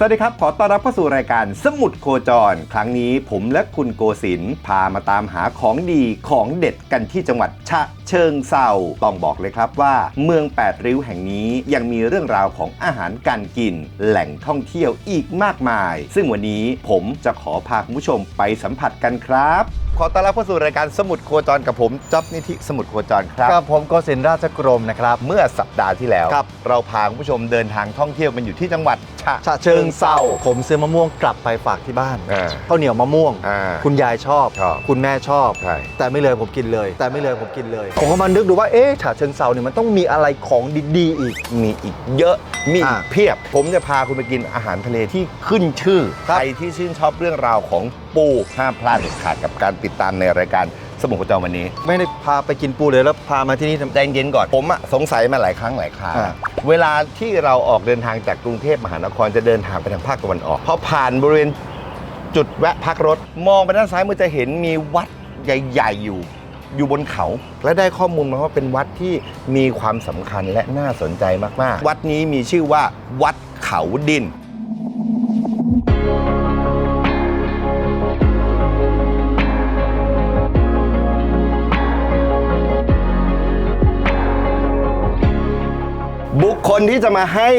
สวัสดีครับ ขอต้อนรับเข้าสู่รายการสมุดโคจร ครั้งนี้ผมและคุณโกศินพามาตามหาของดีของเด็ดกันที่จังหวัดชะเชิงเซาต้องบอกเลยครับว่า เมืองแปดริ้วแห่งนี้ยังมีเรื่องราวของอาหารการกิน แหล่งท่องเที่ยวอีกมากมาย ซึ่งวันนี้ผมจะขอพาคุณผู้ชมไปสัมผัสกันครับ ขอต้อนรับเข้าสู่รายการสมุดโคจรกับผมจ๊อบนิธิสมุดโคจรครับกับผมโกศินทร์ราชกรมนะครับ เมื่อสัปดาห์ที่แล้วครับเราพาคุณผู้ชมเดินทางท่องเที่ยวกันอยู่ที่จังหวัดฉะฉะเชิงเซาผมซื้อมะม่วงกลับไปฝากที่บ้านอ่าข้าวเหนียวมะม่วงอ่าคุณยายชอบชอบ คุณแม่ชอบใช่แต่ไม่เลยผมกินเลย แต่ไม่เลยผมกินเลย ผมก็มานึกดูว่าเอ๊ะฉะเชิงเซาเนี่ยมันต้องมีอะไรของดีๆอีกมีอีกเยอะมีอีกอ่าเพียบ ผมจะพาคุณไปกินอาหารทะเลที่ขึ้นชื่อครับใครที่ชื่นชอบเรื่องราวของปูห้ามพลาดเด็ดขาดกับการติดตามในรายการสมุทรประจรวันนี้ ไม่ได้พาไปกินปูเลยแล้วพามาที่นี่ทำ ใจเย็นก่อน ผมอะสงสัยมาหลายครั้งหลายคราอ่า เวลาที่เราออกเดินทางจากกรุงเทพมหานครจะเดินทางไปทางภาคตะวันออกพอผ่านบริเวณจุดแวะพักรถ มองไปด้านซ้ายมือจะเห็นมีวัดใหญ่ ๆ อยู่ อยู่บนเขา และได้ข้อมูลมาว่าเป็นวัดที่มีความสำคัญและน่าสนใจมาก ๆ วัดนี้มีชื่อว่าวัดเขาดิน คคลที่จะมาให้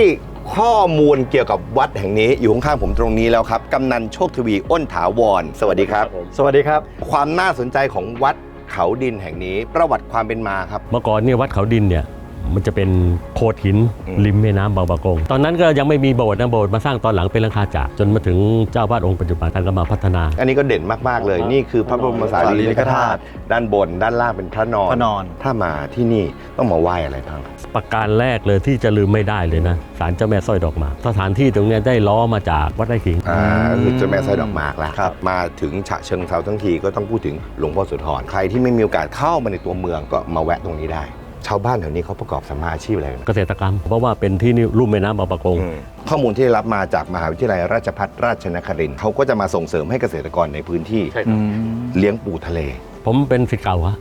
ข้อมูลเกี่ยวกับวัดแห่งนี้อยู่ข้างๆผมตรงนี้แล้วครับกำนันโชคทวีอ้นถาวร สวัสดีครับสวัสดีครับ ความน่าสนใจของวัดเขาดินแห่งนี้ ประวัติความเป็นมาครับ เมื่อก่อนเนี่ยวัดเขาดินเนี่ย มันจะเป็นโขดหินอืมริมแม่น้ำบางประกง ตอนนั้นก็ยังไม่มีโบสถ์นะโบสถ์มาสร้างตอนหลังเป็นหลังคาจากจนมาถึงเจ้าวาดองค์ปัจจุบันท่านก็มาพัฒนา อันนี้ก็เด่นมากๆเลย นี่คือพระบรมสารีริกธาตุด้านบน ด้านล่างเป็นพระนอนพระนอน ถ้ามาที่นี่ต้องมาไหว้อะไรบ้างประการแรกเลยที่จะลืมไม่ได้เลยนะศาลเจ้าแม่สร้อยดอกหมากสถานที่ตรงเนี้ยได้ล้อมาจากวัดไร่ขิงอ่าคือเจ้าแม่สร้อยดอกหมากละครับมาถึงฉะเชิงเทราทั้งทีก็ต้องพูดถึงหลวงพ่อโสุธรใครที่ไม่มีโอกาสเข้ามาในตัวเมืองก็มาแวะตรงนี้ได้ ชาวบ้านแถวนี้เขาประกอบสัมมาอาชีพอะไรกันเกษตรกรรม เพราะว่าเป็นที่นี่ลุ่มแม่น้ำบางประกง อืมข้อมูลที่ได้รับมาจากมหาวิทยาลัยราชภัฏราชนครินทร์เขาก็จะมาส่งเสริมให้เกษตรกรในพื้นที่อืมเลี้ยงปูทะเล ผมเป็นศิษย์เก่าฮะ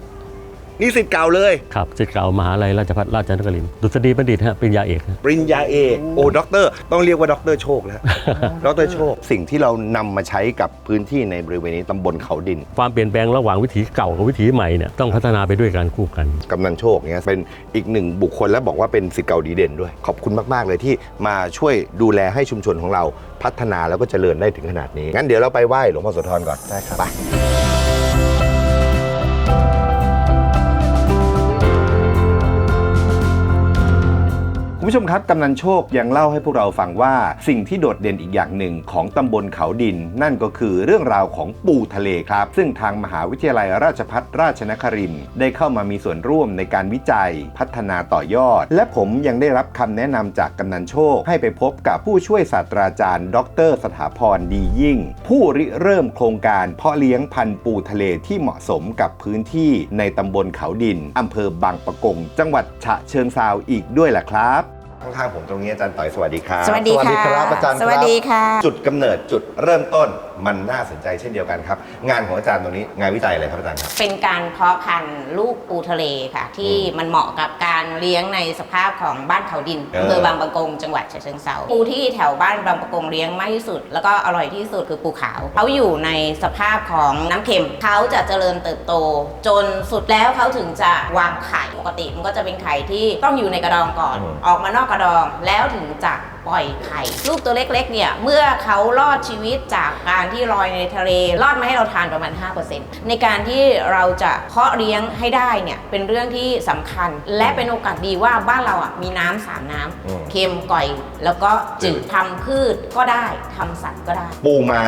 นี่สิทธิ์เก่าเลย ครับศิษย์เก่ามหาลัยราชภัฏราชนครินทร์ดุษฎีบัณฑิตฮะปริญญาเอกฮะ ปริญญาเอกโอ้ด็อกเตอร์ต้องเรียกว่าด็อกเตอร์โชคแล้วด็อกเตอร์โชค สิ่งที่เรานำมาใช้กับพื้นที่ในบริเวณนี้ตำบลเขาดิน ความเปลี่ยนแปลงระหว่างวิถีเก่ากับวิถีใหม่เนี่ยต้องพัฒนาไปด้วยกันคู่กัน กำนันโชคเนี่ยเป็นอีกหนึ่งบุคคลและบอกว่าเป็นสิทธิ์เก่าดีเด่นด้วย ขอบคุณมาก ๆ เลยที่มาช่วยดูแลให้ชุมชนของเราพัฒนาแล้วก็เจริญได้ถึงขนาดนี้ งั้นเดี๋ยวเราไปไหว้หลวงพ่อโสธรก่อน ได้ครับไป ผู้ชมครับกำนันโชคยังเล่าให้พวกเราฟังว่าสิ่งที่โดดเด่นอีกอย่างหนึ่งของตำบลเขาดิน นั่นก็คือเรื่องราวของปูทะเลครับ ซึ่งทางมหาวิทยาลัยราชภัฏราชนครินได้เข้ามามีส่วนร่วมในการวิจัย พัฒนาต่อยอด และผมยังได้รับคำแนะนำจากกำนันโชค ให้ไปพบกับผู้ช่วยศาสตราจารย์ ดร สถาพรดียิ่ง ผู้ริเริ่มโครงการเพาะเลี้ยงพันธุ์ปูทะเลที่เหมาะสมกับพื้นที่ในตำบลเขาดินอำเภอบางปะกง จังหวัดฉะเชิงเซาอีกด้วยแหละครับ ข้างๆผมตรงนี้อาจารย์ต่อยสวัสดีครับสวัสดีสวัสดีค่ะครับอาจารย์ครับสวัสดีค่ะ จุดกำเนิดจุดเริ่มต้นมันน่าสนใจเช่นเดียวกันครับ งานของอาจารย์ตรงนี้งานวิจัยอะไรครับอาจารย์ครับเป็นการเพาะพันธุ์ลูกปูทะเลค่ะ ที่มันเหมาะกับการเลี้ยงในสภาพของบ้านเขาดินเอออำเภอบางปะกงจังหวัดฉะเชิงเทราปูที่แถวบ้านบางปะกงเลี้ยงมากที่สุด แล้วก็อร่อยที่สุดคือปูขาวเขาอยู่ในสภาพของน้ำเค็มเขาจะเจริญเติบโต จนสุดแล้วเขาถึงจะวางไข่ปกติมันก็จะเป็นไข่ที่ต้องอยู่ในกระดองก่อนอืมออกมานอกกระดองแล้วถึงจะปล่อยไข่ลูกตัวเล็กๆเนี่ยเมื่อเขารอดชีวิตจากการที่ลอยในทะเลรอดมาให้เราทานประมาณ 5%ในการที่เราจะเพาะเลี้ยงให้ได้เนี่ยเป็นเรื่องที่สำคัญ และเป็นโอกาสดีว่าบ้านเราอะมีน้ำสามน้ำอืมเค็มก่อย แล้วก็จืดทำพืชก็ได้ทำสัตว์ก็ได้ ปูม้า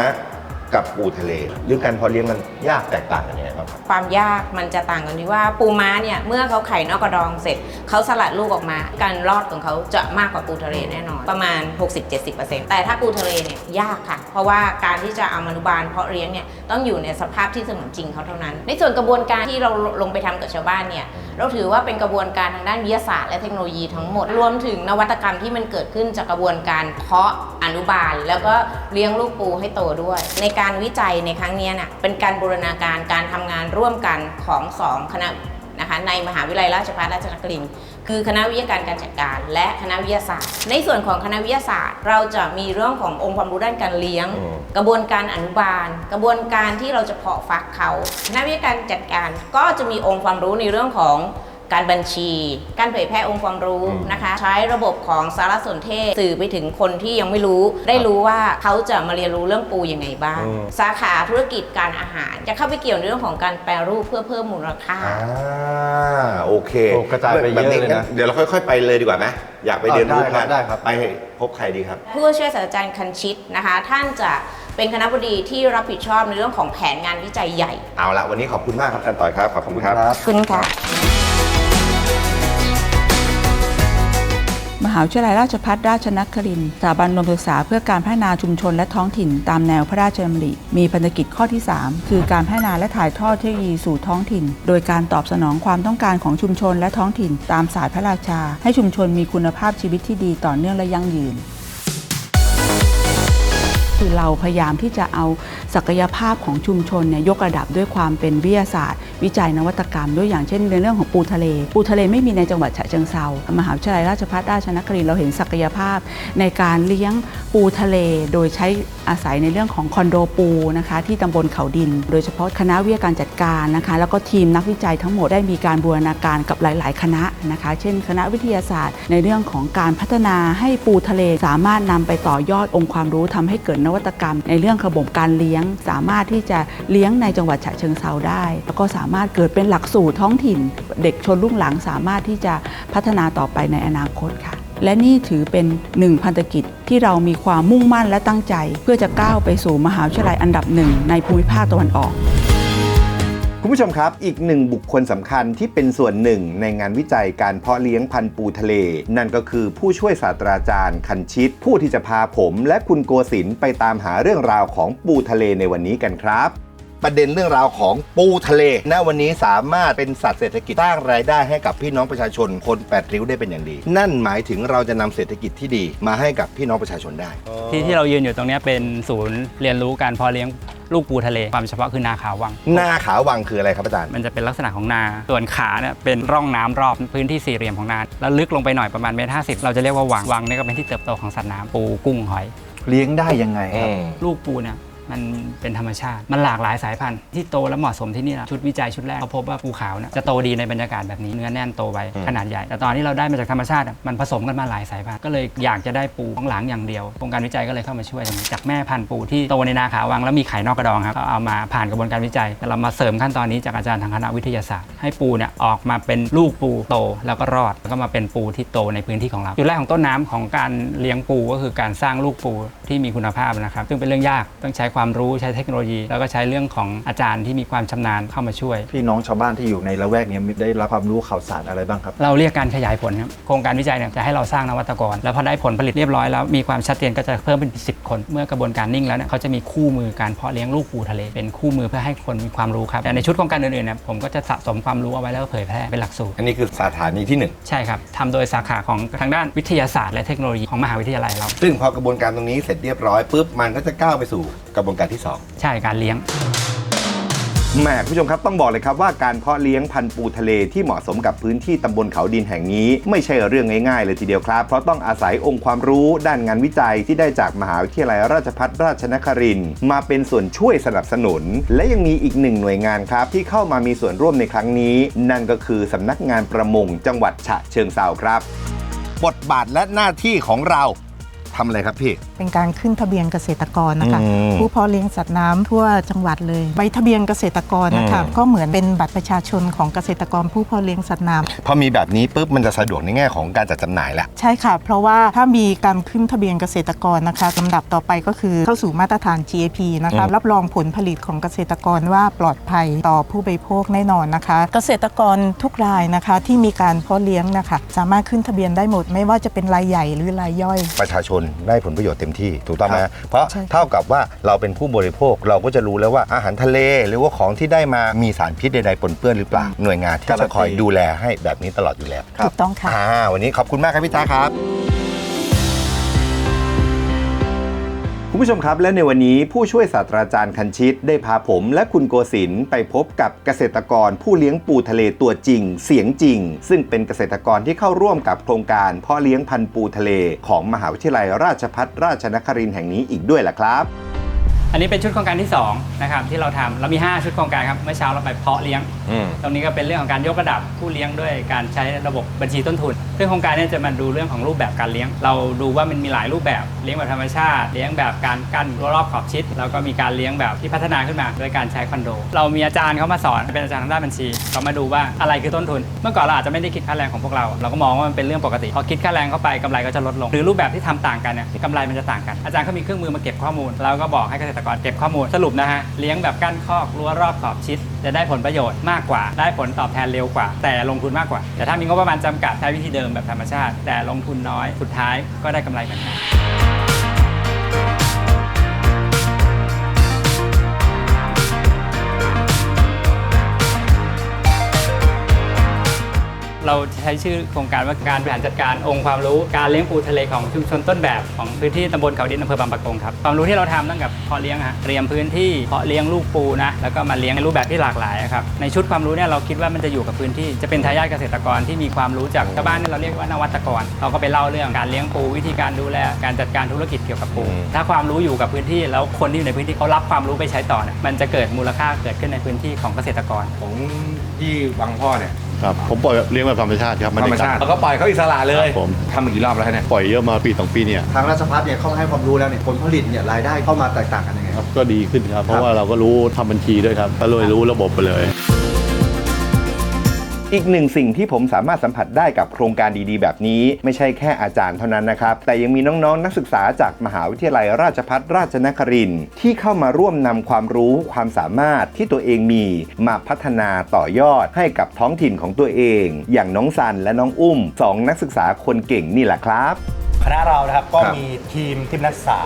กับปูทะเลเรื่องการเพาะเลี้ยงมันยากแตกต่างกันยังไงครับ ความยากมันจะต่างกันที่ว่าปูม้าเนี่ยเมื่อเขาไข่นอกกระดองเสร็จเขาสลัดลูกออกมา การรอดของเขาจะมากกว่าปูทะเลแน่นอน ประมาณ 60-70%แต่ถ้าปูทะเลเนี่ยยากค่ะ เพราะว่าการที่จะเอามานุบาลเพาะเลี้ยงเนี่ยต้องอยู่ในสภาพที่เสมือนจริงเขาเท่านั้น ในส่วนกระบวนการที่เราลงไปทำกับชาวบ้านเนี่ย เราถือว่าเป็นกระบวนการทางด้านวิทยาศาสตร์และเทคโนโลยีทั้งหมด รวมถึงนวัตกรรมที่มันเกิดขึ้นจากกระบวนการเพาะอนุบาล แล้วก็เลี้ยงลูกปูให้โตด้วย ในการวิจัยในครั้งนี้น่ะเป็นการบูรณาการการทำงานร่วมกันของสองคณะนะคะนะคะในมหาวิทยาลัยราชภัฏราชนครินทร์ คือคณะวิทยาการการจัดการ และคณะวิทยาศาสตร์ ในส่วนของคณะวิทยาศาสตร์ เราจะมีเรื่องขององค์ความรู้ด้านการเลี้ยง อืม กระบวนการอนุบาล กระบวนการที่เราจะเพาะฟักเขาคณะวิทยาการจัดการก็จะมีองค์ความรู้ในเรื่องของ การบัญชี การเผยแพร่องค์ความรู้นะคะ ใช้ระบบของสารสนเทศสื่อไปถึงคนที่ยังไม่รู้ ได้รู้ว่าเขาจะมาเรียนรู้เรื่องปูยังไงบ้างอืมสาขาธุรกิจการอาหาร จะเข้าไปเกี่ยวในเรื่องของการแปรรูปเพื่อเพิ่มมูลค่าอ่าโอเคโอ้กระจายไปเยอะเลยนะแบบเดี๋ยวเราค่อย ๆ ไปเลยดีกว่าไหมอยากไปเรียนรู้ได้ครับกันได้ครับไปพบใครดีครับ ผู้ช่วยศาสตราจารย์คันชิตนะคะ ท่านจะเป็นคณะบดีที่รับผิดชอบในเรื่องของแผนงานวิจัยใหญ่ เอาละวันนี้ขอบคุณมากครับอาจารย์ต่อยครับ ขอบคุณครับขอบคุณค่ะ มหาวิทยาลัยราชภัฏราชนครินทร์สถาบันรวมศึกษาเพื่อการพัฒนาชุมชนและท้องถิ่นตามแนวพระราชดำริ มีพันธกิจข้อที่ 3 คือการพัฒนาและถ่ายทอดเทคโนโลยีสู่ท้องถิ่น โดยการตอบสนองความต้องการของชุมชนและท้องถิ่น ตามศาสตร์พระราชา ให้ชุมชนมีคุณภาพชีวิตที่ดีต่อเนื่องและยั่งยืนคือเราพยายามที่จะเอาศักยภาพของชุมชนเนี่ยยกระดับด้วยความเป็นวิทยาศาสตร์ วิจัยนวัตกรรม ด้วยอย่างเช่นในเรื่องของปูทะเล ปูทะเลไม่มีในจังหวัดฉะเชิงเซามหาวิทยาลัยราชภัฏราชนครินทร์เราเห็นศักยภาพ ในการเลี้ยงปูทะเล โดยใช้อาศัยในเรื่องของคอนโดปูนะคะที่ตำบลเขาดิน โดยเฉพาะคณะวิทยาการจัดการนะคะแล้วก็ทีมนักวิจัยทั้งหมดได้มีการบูรณาการกับหลาย ๆ คณะนะคะ เช่น คณะวิทยาศาสตร์ ในเรื่องของการพัฒนาให้ปูทะเล สามารถนำไปต่อยอดองค์ความรู้ทำให้เกิดนวัตกรรม ในเรื่องระบบการเลี้ยง สามารถที่จะเลี้ยงในจังหวัดฉะเชิงเซาได้ แล้วก็สามารถเกิดเป็นหลักสูตรท้องถิ่น เด็กชนรุ่นหลังสามารถที่จะพัฒนาต่อไปในอนาคตค่ะ และนี่ถือเป็นหนึ่งพันธกิจที่เรามีความมุ่งมั่นและตั้งใจ เพื่อจะก้าวไปสู่มหาวิทยาลัยอันดับหนึ่งในภูมิภาคตะวันออกคุณผู้ชมครับ อีกหนึ่งบุคคลสำคัญที่เป็นส่วนหนึ่งในงานวิจัยการเพาะเลี้ยงพันธุ์ปูทะเล นั่นก็คือผู้ช่วยศาสตราจารย์ คันชิต ผู้ที่จะพาผมและคุณโกศินไปตามหาเรื่องราวของปูทะเลในวันนี้กันครับ ประเด็นเรื่องราวของปูทะเลณวันนี้สามารถเป็นสัตว์เศรษฐกิจสร้างรายได้ให้กับพี่น้องประชาชนคนแปดริ้วได้เป็นอย่างดี นั่นหมายถึงเราจะนำเศรษฐกิจที่ดีมาให้กับพี่น้องประชาชนได้ ที่ที่เรายืนอยู่ตรงเนี้ยเป็นศูนย์เรียนรู้การเพาะเลี้ยงลูกปูทะเลความเฉพาะคือนาขาววัง หน้าขาววังคืออะไรครับอาจารย์ มันจะเป็นลักษณะของนา ส่วนขาเนี่ยเป็นร่องน้ำรอบพื้นที่สี่เหลี่ยมของนา แล้วลึกลงไปหน่อยประมาณเมตรห้าสิบเราจะเรียกว่าวัง วังเนี่ยก็เป็นที่เติบโตของสัตว์น้ำปูกุ้งหอย เลี้ยงได้ยังไงครับ ลูกปูเนี่ย มันเป็นธรรมชาติ มันหลากหลายสายพันธุ์ที่โตและเหมาะสมที่นี่นะชุดวิจัยชุดแรกเขาพบว่าปูขาวเนี่ยจะโตดีในบรรยากาศแบบนี้เนื้อแน่นโตไวขนาดใหญ่ แต่ตอนที่เราได้มาจากธรรมชาติอะมันผสมกันมาหลายสายพันธุ์ก็เลยอยากจะได้ปูข้างหลังอย่างเดียวโครงการวิจัยก็เลยเข้ามาช่วยตรงนี้จากแม่พันธุ์ปูที่โตในนาขาวังแล้วมีไข่นอกกระดองครับก็เอามาผ่านกระบวนการวิจัยแต่เรามาเสริมขั้นตอนนี้จากอาจารย์ทางคณะวิทยาศาสตร์ ให้ปูเนี่ยออกมาเป็นลูกปูโตแล้วก็รอดแล้วก็มาเป็นปูที่โตในพื้นที่ของเราจุดแรกของต้นน้ำของการเลี้ยงปูก็คือการสร้างลูกปู ที่มีคุณภาพนะครับ ซึ่งเป็นเรื่องยากต้องใช้ความรู้ใช้เทคโนโลยี แล้วก็ใช้เรื่องของอาจารย์ที่มีความชำนาญเข้ามาช่วย พี่น้องชาวบ้านที่อยู่ในละแวกเนี้ได้รับความรู้ข่าวสารอะไรบ้างครับ เราเรียกการขยายผลครับโครงการวิจัยเนี่ยจะให้เราสร้างนวัตกร แล้วพอได้ผลผลิตเรียบร้อยแล้วมีความชัดเจนก็จะเพิ่มเป็น 10 คน เมื่อกระบวนการนิ่งแล้วเนี่ยเขาจะมีคู่มือการเพาะเลี้ยงลูกปูทะเลเป็นคู่มือเพื่อให้คนมีความรู้ครับแต่ในชุดโครงการอื่นๆเนี่ยผมก็จะสะสมความรู้เอาไว้แล้วก็เผยแพร่เป็นหลักสูตร อันนี้คือสถานีที่หนึ่งใช่ครับทำโดยสาขาของทางด้านวิทยาศาสตร์และเทคโนโลยีของมหาวิทยาลัยเรา ซึ่งพอกระบวนการตรงนี้เสร็จเรียบร้อยปุ๊บมันก็จะก้าวไปสู่กระบวนการที่2ใช่การเลี้ยง แหมคุณผู้ชมครับต้องบอกเลยครับว่าการเพาะเลี้ยงพันธุ์ปูทะเลที่เหมาะสมกับพื้นที่ตำบลเขาดินแห่งนี้ ไม่ใช่เรื่องง่ายๆเลยทีเดียวครับเพราะต้องอาศัยองค์ความรู้ด้านงานวิจัยที่ได้จากมหาวิทยาลัยราชภัฏราชนครินทร์มาเป็นส่วนช่วยสนับสนุน และยังมีอีกหนึ่งหน่วยงานครับ ที่เข้ามามีส่วนร่วมในครั้งนี้ นั่นก็คือสำนักงานประมง จังหวัดฉะเชิงเซาครับ บทบาทและหน้าที่ของเรา ทำอะไรครับพี่ เป็นการขึ้นทะเบียนเกษตรกรนะคะอืมผู้เพาะเลี้ยงสัตว์น้ำทั่วจังหวัดเลย ใบทะเบียนเกษตรกรนะคะอืม ก็เหมือนเป็นบัตรประชาชนของเกษตรกรผู้เพาะเลี้ยงสัตว์น้ำ พอมีแบบนี้ปุ๊บมันจะสะดวกในแง่ของการจัดจำหน่ายแล้วใช่ค่ะ เพราะว่าถ้ามีการขึ้นทะเบียนเกษตรกรนะคะลำดับต่อไปก็คือเข้าสู่มาตรฐาน GAP นะคะอืม รับรองผลผลิตของเกษตรกรว่าปลอดภัยต่อผู้บริโภคแน่นอนนะคะ เกษตรกรทุกรายนะคะที่มีการเพาะเลี้ยงนะคะ สามารถขึ้นทะเบียนได้หมด ไม่ว่าจะเป็นรายใหญ่หรือรายย่อย ประชาชนได้ผลประโยชน์เต็มที่ถูกต้องไหมครับเพราะใช่ครับเท่ากับว่าเราเป็นผู้บริโภคเราก็จะรู้แล้วว่าอาหารทะเล หรือว่าของที่ได้มามีสารพิษใดๆปนเปื้อนหรือเปล่าหน่วยงานที่จะคอยดูแลให้แบบนี้ตลอดอยู่แล้ว ถูกต้องค่ะ อ่าวันนี้ขอบคุณมากครับพี่จ้าครับ คุณผู้ชมครับ และในวันนี้ผู้ช่วยศาสตราจารย์คันชิต ได้พาผมและคุณโกศินทร์ไปพบกับเกษตรกรผู้เลี้ยงปูทะเลตัวจริง เสียงจริง ซึ่งเป็นเกษตรกรที่เข้าร่วมกับโครงการเพ่อเลี้ยงพันธุ์ปูทะเล ของมหาวิทยาลัยราชพัฒราชนครินทร์แห่งนี้อีกด้วยล่ะครับ อันนี้เป็นชุดโครงการที่2นะครับที่เราทำเรามี 5 ชุดโครงการครับเมื่อเช้าเราไปเพาะเลี้ยงตรงนี้ก็เป็นเรื่องของการยกระดับผู้เลี้ยงด้วยการใช้ระบบบัญชีต้นทุน ซึ่งโครงการเนี้จะมาดูเรื่องของรูปแบบการเลี้ยง เราดูว่ามันมีหลายรูปแบบ เลี้ยงแบบธรรมชาติ เลี้ยงแบบการกั้นรั้วรอบขอบชิด แล้วก็มีการเลี้ยงแบบที่พัฒนาขึ้นมาด้วยการใช้คอนโด เรามีอาจารย์เขามาสอนเป็นอาจารย์ทางด้านบัญชีเขามาดูว่าอะไรคือต้นทุน เมื่อก่อนเราอาจจะไม่ได้คิดค่าแรงของพวกเรา เราก็มองว่ามันเป็นเรื่องปกติ พอคิดค่าแรงเข้าไปกำไรก็จะลดลง หรือรูปแบบที่ทำต่างกันเนี่ยกำไรมันจะต่างกัน อาจารย์เขามีเครื่องมือมาเก็บข้อมูล แล้วก็บอกให้เกษตรก่อนเก็บข้อมูลสรุปนะฮะเลี้ยงแบบกั้นคอกรั้วรอบขอบชิด จะได้ผลประโยชน์มากกว่า ได้ผลตอบแทนเร็วกว่า แต่ลงทุนมากกว่า แต่ถ้ามีงบประมาณจำกัดใช้วิธีเดิมแบบธรรมชาติ แต่ลงทุนน้อยสุดท้ายก็ได้กำไรเหมือนกัน เราใช้ชื่อโครงการว่าการบริหารจัดการองค์ความรู้การเลี้ยงปูทะเลของชุมชนต้นแบบของพื้นที่ตำบลเขาดินอำเภอบางปะกงครับความรู้ที่เราทำตั้งแต่เพาะเลี้ยงฮะเตรียมพื้นที่เพาะเลี้ยงลูกปูนะแล้วก็มาเลี้ยงในรูปแบบที่หลากหลายครับในชุดความรู้เนี่ยเราคิดว่ามันจะอยู่กับพื้นที่จะเป็นทายาทเกษตรกรที่มีความรู้จากชาวบ้านเนี่ยเราเรียกว่านวัตกร เราก็ไปเล่าเรื่องการเลี้ยงปูวิธีการดูแลการจัดการธุรกิจเกี่ยวกับปูถ้าความรู้อยู่กับพื้นที่แล้วคนที่อยู่ในพื้นที่เขารับความรู้ไปใช้ต่อเนี่ยมันจะเกิดมูลค่าเกิดขึ้นในพื้นที่ของเกษตรกร ของที่บางพ่อเนี่ย ครับผมปล่อยเลี้ยงแบบธรรมชาติครับธรรมชาติแล้วก็ปล่อยเขาอิสระเลยครับผม ทำมากี่รอบแล้วเนี่ย ปล่อยเยอะมาปีสองปีเนี่ย ทางราชพัฒเนี่ยเข้ามาให้ความรู้แล้วเนี่ยผลผลิตเนี่ยรายได้เข้ามาแตกต่างกันยังไงคครัรับบก็ดีขึ้นครับ เพราะว่าเราก็รู้ทำบัญชีด้วยครับ ก็เลยรู้ระบบไปเลย อีกหนึ่งสิ่งที่ผมสามารถสัมผัสได้กับโครงการดีๆ แบบนี้ ไม่ใช่แค่อาจารย์เท่านั้นนะครับ แต่ยังมีน้องๆ นักศึกษาจากมหาวิทยาลัยราชภัฏราชนครินทร์ที่เข้ามาร่วมนำความรู้ความสามารถที่ตัวเองมีมาพัฒนาต่อยอดให้กับท้องถิ่นของตัวเอง อย่างน้องซันและน้องอุ้มสองนักศึกษาคนเก่งนี่แหละครับคณะเรานะครับก็มีทีมทีมนักศึกษา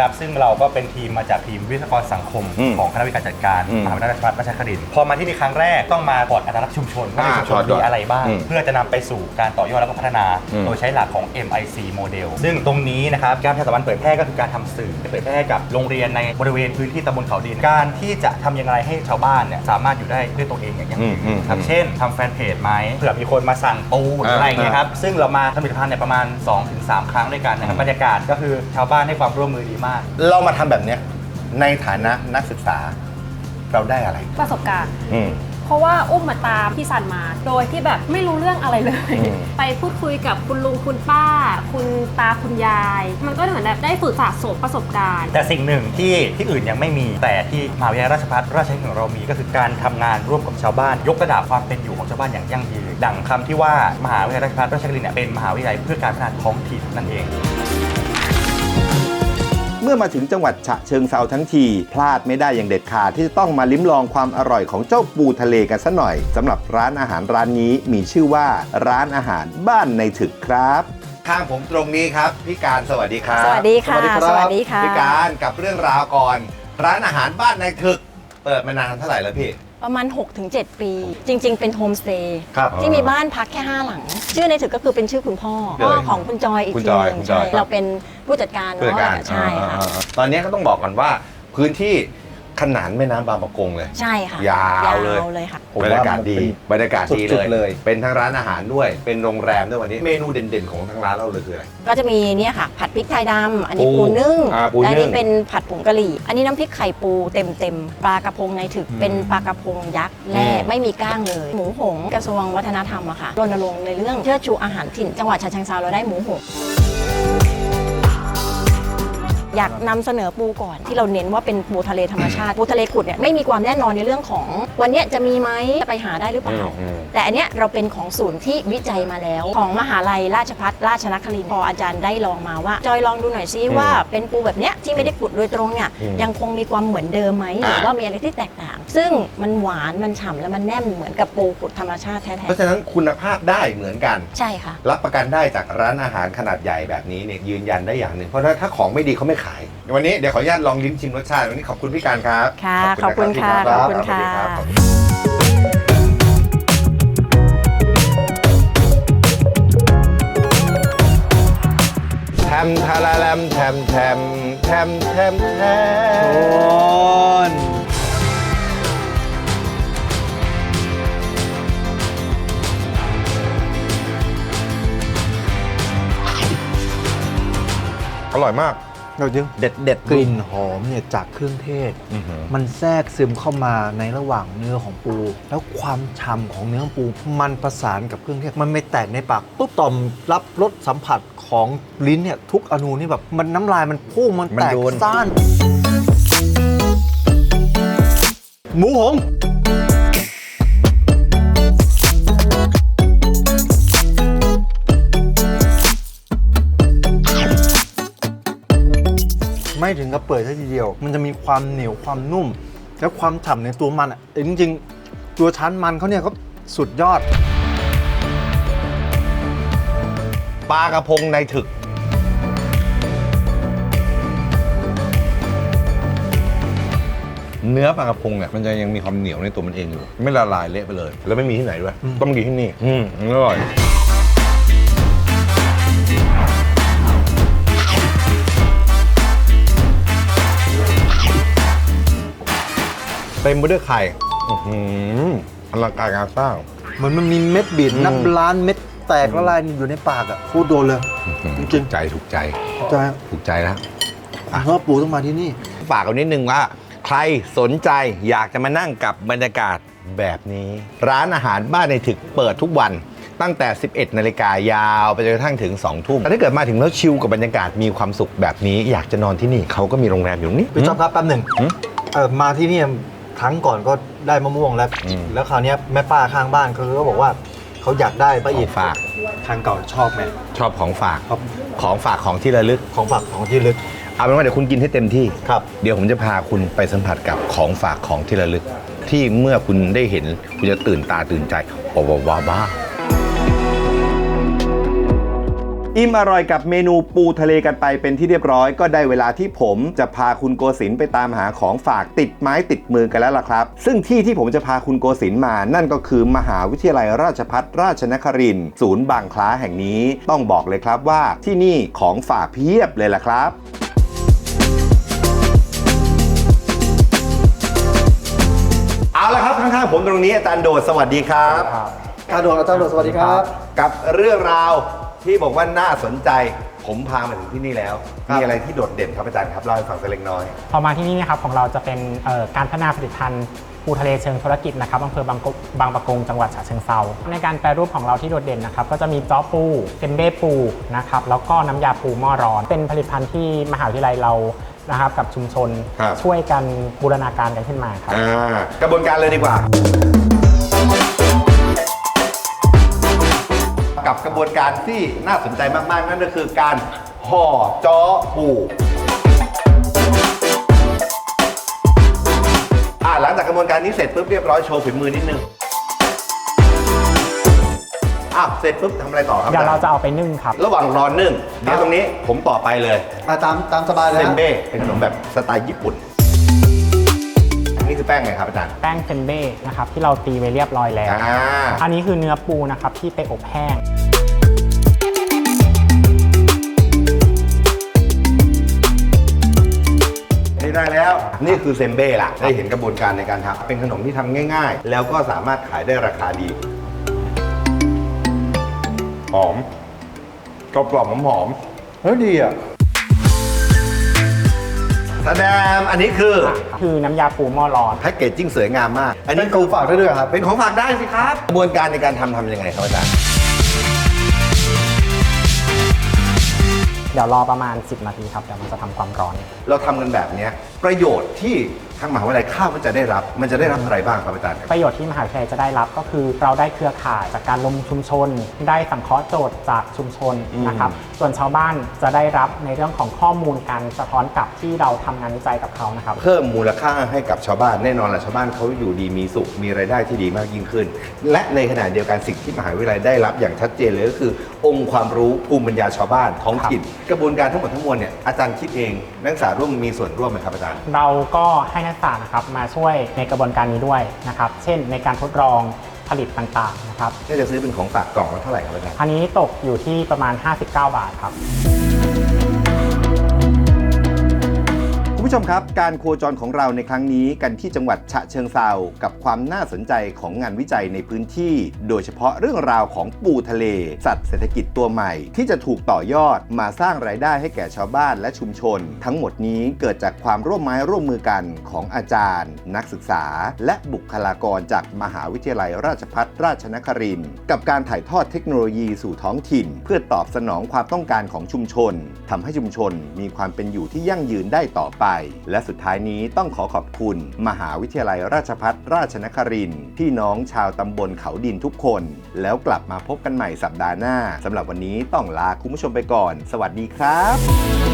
ครับซึ่งเราก็เป็นทีมมาจากทีมวิศวกรสังคม ของคณะวิการจัดการมหาวิทยาลัยราชภัฏราชครินทร์พอมาที่นี่ครั้งแรกต้องมาปลอดอัตลักษณ์ชุมชนว่าในอ่าชุมชนถอดก่อนมีอะไรบ้างอืมเพื่อจะนำไปสู่การต่อยอดแล้วก็พัฒนาอืมโดยใช้หลักของ MIC โมเดลซึ่งตรงนี้นะครับการประชาสัมพันธ์เผยแพร่ก็คือการทำสื่อเผยแพร่ให้กับโรงเรียนในบริเวณพื้นที่ตำบลเขาดิน การที่จะทำอย่างไรให้ชาวบ้านเนี่ยสามารถอยู่ได้ด้วยตัวเองอย่างยั่งยืนอืมอืมครับเช่นทำแฟนเพจไหมเผื่อมีคนมาสั่งปูหรืออะไรอย่างเงี้ยครับซึ่งเรามาทำผลิตภัณฑ์เนี่ยประมาณ 2-3 ครั้งด้วยกันนะครับบรรยากาศก็คือชาวบ้านให้ความร่วมมือดีมาก เรามาทำแบบเนี้ยในฐานะนักศึกษาเราได้อะไร ประสบการณ์อืม เพราะว่าอุ้มมาตามพี่สันมา โดยที่แบบไม่รู้เรื่องอะไรเลย อืม ไปพูดคุยกับคุณลุงคุณป้า คุณตาคุณยาย มันก็เหมือนแบบได้ฝึกสะสมประสบการณ์ แต่สิ่งหนึ่งที่ที่อื่นยังไม่มีแต่ที่มหาวิทยาลัยราชภัฏราชวิทยาลัยของเรามีก็คือการทำงานร่วมกับชาวบ้าน ยกระดับความเป็นอยู่ของชาวบ้านอย่างยั่งยืนดังคำที่ว่ามหาวิทยาลัยราชภัฏราชวิทยาลัยเนี่ยเป็นมหาวิทยาลัยเพื่อการพัฒนาท้องถิ่นนั่นเอง เมื่อมาถึงจังหวัดฉะเชิงเซาทั้งที พลาดไม่ได้อย่างเด็ดขาดที่จะต้องมาลิ้มลองความอร่อยของเจ้าปูทะเลกันสัหน่อยสำหรับร้านอาหารร้านนี้มีชื่อว่าร้านอาหารบ้านในถึกครับข้างผมตรงนี้ครับพี่การสวัสดีครับสวัสดีค่ะสวัสดีค่ะพี่การกับเรื่องราวก่อน ร้านอาหารบ้านในถึก เปิดมานานเท่าไหร่แล้วพี่ ประมาณ 6-7 ปี จริง ๆ เป็นโฮมสเตย์ครับที่มีบ้านพักแค่ 5 หลัง ชื่อในถึกก็คือเป็นชื่อคุณพ่อเดี๋ยวพ่อของคุณจอยอีกคุณทีจอยหนึงคุณจอย ใช่เราเป็นผู้จัดการผู้จัดการเนาะใช่ค่ะ อ่าๆๆตอนนี้ก็ต้องบอกก่อนว่าพื้นที่ ขนานแม่น้ำบางประกงเลย ใช่ค่ะยาวเลย เลยค่ะ ผมบรรว่ายากาศมันดีเป็น บรรยากาศดีสุดๆเลเลยยเป็นทั้งร้านอาหารด้วย เป็นโรงแรมด้วยวันนี้ เมนูเด่นๆของทางร้านเราเลยคืออะไร ก็จะมีเนี่ยค่ะ ผัดพริกไทยดำอันนี้ปูปูนึ่งอ่าปูและอันนึ่นี้ง เป็นผัดผงกะหรี่ อันนี้น้ำพริกไข่ปูเต็มเต็มๆปลากระพงในถึกเป็นปลากระพงยักษ์แร่ไม่มีก้างเลย หมูหงกระทรวงวัฒนธรรมอะค่ะรณรงค์ในเรื่องเชิดชูอาหารถิ่นจังหวัดฉะเชิงเทราเราได้หมูหง อยากนำเสนอปูก่อนที่เราเน้นว่าเป็นปูทะเลธรรมชาติปูทะเลขุดเนี่ยไม่มีความแน่นอนในเรื่องของวันเนี้ยจะมีไหมจะไปหาได้หรือเปล่าอืมแต่อันเนี้ยเราเป็นของศูนย์ที่วิจัยมาแล้ว ของมหาลัยราชพัฏราชนครินทร์พออาจารย์ได้ลองมาว่า จอยลองดูหน่อยซิว่าเป็นปูแบบเนี้ยที่ไม่ได้ขุดโดยตรงเนี่ยอืมยังคงมีความเหมือนเดิมไหมหรือว่ามีอะไรที่แตกต่าง ซึ่งมันหวานมันฉ่ำและมันแน่นเหมือนกับปูขุดธรรมชาติแท้เพราะฉะนั้นคุณภาพได้เหมือนกัน ๆใช่ค่ะ รับประกันได้จากร้านอาหารขนาดใหญ่แบบนี้เนี่ยยืนยันได้อย่างหนึ่งเพราะถ้าถ้าของไม่ดีเขาไม่ขาย วันนี้เดี๋ยวขออนุญาตลองลิ้มชิมรสชาติวันนี้ขอบคุณพี่การครับค่ะนขอบคุณรับค่ะพี่ขอบคุณสวัสดีค่ะรับขอบคุณแทมทาราแลมมแทมแทมแทมแทมแทมอร่อยมาก เราจริงเด็ดเด็ดกลิ่นหอมเนี่ยจากเครื่องเทศ มันแทรกซึมเข้ามาในระหว่างเนื้อของปู แล้วความฉ่ำของเนื้อปู มันประสานกับเครื่องเทศ มันไม่แตกในปากปุ๊บต่อมรับรสสัมผัสของลิ้นเนี่ยทุกอนูนี่แบบมันน้ำลายมันพุ่งมันมันแตกโดนซ่านหมูหง ไม่ถึงกับเปิดซะทีเดียว มันจะมีความเหนียวความนุ่ม และความฉ่ำในตัวมันอะแต่จริงๆ ตัวชั้นมันเขาเนี่ยก็สุดยอดปลากระพงในถึก เนื้อปลากระพงเนี่ยมันจะยังมีความเหนียวในตัวมันเองอยู่ ไม่ละลายเละไปเลย แล้วไม่มีที่ไหนด้วย ต้องกินที่นี่ อืมอร่อย เต็มไปด้วยไข่อื้อหืออลังการงานสร้าง เหมือนมันมีเม็ดบีดอืมนับล้านเม็ดแตกละลายอยู่ในปากอะพูดโดนเลยจริงถูกใจถูกใจๆจะถูกใจแล้ว เพราะปูต้องมาที่นี่ ฝากเอานิดนึงว่า ใครสนใจอยากจะมานั่งกับบรรยากาศแบบนี้ ร้านอาหารบ้านในถึกเปิดทุกวันตั้งแต่ 11 นาฬิกายาวไปจนกระทั่งถึง 2 ทุ่มแต่ถ้าเกิดมาถึงแล้วชิลกับบรรยากาศมีความสุขแบบนี้ อยากจะนอนที่นี่เขาก็มีโรงแรมอยู่นี่พี่จ๊อบครับแป๊บหนึ่งหืมเออมาที่นี่ ครั้งก่อนก็ได้มะม่วงแล้ว อืม แล้วคราวเนี้ยแม่ป้าข้างบ้านเขาก็บอกว่าเขาอยากได้ป้าอิดของฝากทางเก่าชอบไหมชอบของฝากครับของฝากของที่ระลึก ของฝากของที่ลึกเอาเป็นว่าเดี๋ยวคุณกินให้เต็มที่ ครับ เดี๋ยวผมจะพาคุณไปสัมผัสกับของฝากของที่ระลึก ที่เมื่อคุณได้เห็นคุณจะตื่นตาตื่นใจว้าวว้าวบ้า อิ่มอร่อยกับเมนูปูทะเลกันไปเป็นที่เรียบร้อย ก็ได้เวลาที่ผมจะพาคุณโกศินไปตามหาของฝากติดไม้ติดมือกันแล้วล่ะครับ ซึ่งที่ที่ผมจะพาคุณโกศินมา นั่นก็คือมหาวิทยาลัยราชภัฏราชนครินทร์ศูนย์บางคล้าแห่งนี้ ต้องบอกเลยครับว่าที่นี่ของฝากเพียบเลยล่ะครับเอาละครับข้างๆผมตรงนี้อาจารย์โดดสวัสดีครับการโดดอาจารย์โดดสวัสดีครับ กับเรื่องราว ที่บอกว่าน่าสนใจผมพามาถึงที่นี่แล้ว ครับ มีอะไรที่โดดเด่นครับอาจารย์ครับเล่าให้ฟังสักเล็กน้อย พอมาที่นี่นะครับของเราจะเป็นเอ่อการพัฒนาผลิตภัณฑ์ปูทะเลเชิงธุรกิจนะครับอำเภอบางกบางปะกงจังหวัดฉะเชิงเซาในการแปรรูปของเราที่โดดเด่นนะครับก็จะมีจ้อปูเทมเบ้ปูนะครับแล้วก็น้ำยาปูหม้อร้อน เป็นผลิตภัณฑ์ที่มหาวิทยาลัยเรานะครับกับชุมชนครับ ช่วยกันบูรณาการกันขึ้นมาครับ อ่ากระบวนการเลยดีกว่า ระบวนการที่น่าสนใจมาก ๆ นั่นก็คือการห่อจ้อปูอ่าหลังจากกระบวนการนี้เสร็จปุ๊บเรียบร้อยโชว์ฝีมือนิดนึงอ้าวเสร็จปุ๊บทำอะไรต่อครับเดี๋ยวเราจะเอาไปนึ่งครับ ระหว่างรอนึ่งเดี๋ยวตรงนี้ผมต่อไปเลยมาตามตามสบายเลยเซนฮะเบ้เป็นขนมแบบสไตล์ญี่ปุ่นนี่คือแป้งไงครับอาจารย์แป้งเทมเบ้นะครับที่เราตีไว้เรียบร้อยแล้ว อ่า อันนี้คือเนื้อปูนะครับที่ไปอบแห้ง ได้แล้ว นี่คือเซมเบ้ล่ะ ได้เห็นกระบวนการในการทำเป็นขนมที่ทำง่าย ๆ แล้วก็สามารถขายได้ราคาดีหอมกรอบกรอบหอมหอมเฮ้ยดีอะแสดงอันนี้คือคือน้ำยาปูหม้อร้อนแพ็กเกจจิ้งสวยงามมาก อันนี้เป็นของฝากได้ด้วยเหรอครับ เป็นของฝากได้สิครับกระบวนการในการทำทำยังไงครับอาจารย์ เดี๋ยวรอประมาณ 10 นาทีครับ เดี๋ยวมันจะทำความร้อน เราทำกันแบบเนี้ยประโยชน์ที่ทางมหาวิทยาลัยข้าวมันจะได้รับ มันจะได้รับอะไรบ้างครับอาจารย์ประโยชน์ที่มหาวิทยาลัยจะได้รับก็คือเราได้เครือข่ายจากการลงชุมชน ได้สังเคราะห์โจทย์จากชุมชนอืม นะครับ ส่วนชาวบ้านจะได้รับในเรื่องของข้อมูลการสะท้อนกลับที่เราทำงานวิจัยกับเขานะครับ เพิ่มมูลค่าให้กับชาวบ้านแน่นอนแหละชาวบ้านเขาอยู่ดีมีสุขมีรายได้ที่ดีมากยิ่งขึ้น และในขณะเดียวกันสิ่งที่มหาวิทยาลัยได้รับอย่างชัดเจนเลยก็คือ องค์ความรู้ภูมิปัญญาชาวบ้านท้องถิ่น กระบวนการทั้งหมดทั้งมวลเนี่ยอาจารย์คิดเองนักศึกษาร่วมมีส่วนร่วมไหมครับอาจารย์ เราก็ให้นักศึกษานะครับมาช่วยในกระบวนการนี้ด้วยนะครับ เช่นในการทดลองผลิตต่างๆนะครับถ้าจะซื้อเป็นของฝากกล่องละเท่าไหร่ครับอาจารย์ อันนี้ตกอยู่ที่ประมาณ 59 บาทครับ ผู้ชมครับ การโคจรของเราในครั้งนี้กันที่จังหวัดฉะเชิงเซากับความน่าสนใจของงานวิจัยในพื้นที่ โดยเฉพาะเรื่องราวของปูทะเล สัตว์เศรษฐกิจตัวใหม่ ที่จะถูกต่อยอดมาสร้างรายได้ให้แก่ชาวบ้านและชุมชน ทั้งหมดนี้เกิดจากความร่วมไม้ร่วมมือกันของอาจารย์ นักศึกษา และบุคลากรจากมหาวิทยาลัยราชภัฏราชนครินทร์กับการถ่ายทอดเทคโนโลยีสู่ท้องถิ่น เพื่อตอบสนองความต้องการของชุมชนทำให้ชุมชนมีความเป็นอยู่ที่ยั่งยืนได้ต่อไปและสุดท้ายนี้ต้องขอขอบคุณ มหาวิทยาลัยราชพัฒราชนครินทร์พี่น้องชาวตำบลเขาดินทุกคน แล้วกลับมาพบกันใหม่สัปดาห์หน้าสำหรับวันนี้ต้องลาคุณผู้ชมไปก่อน สวัสดีครับ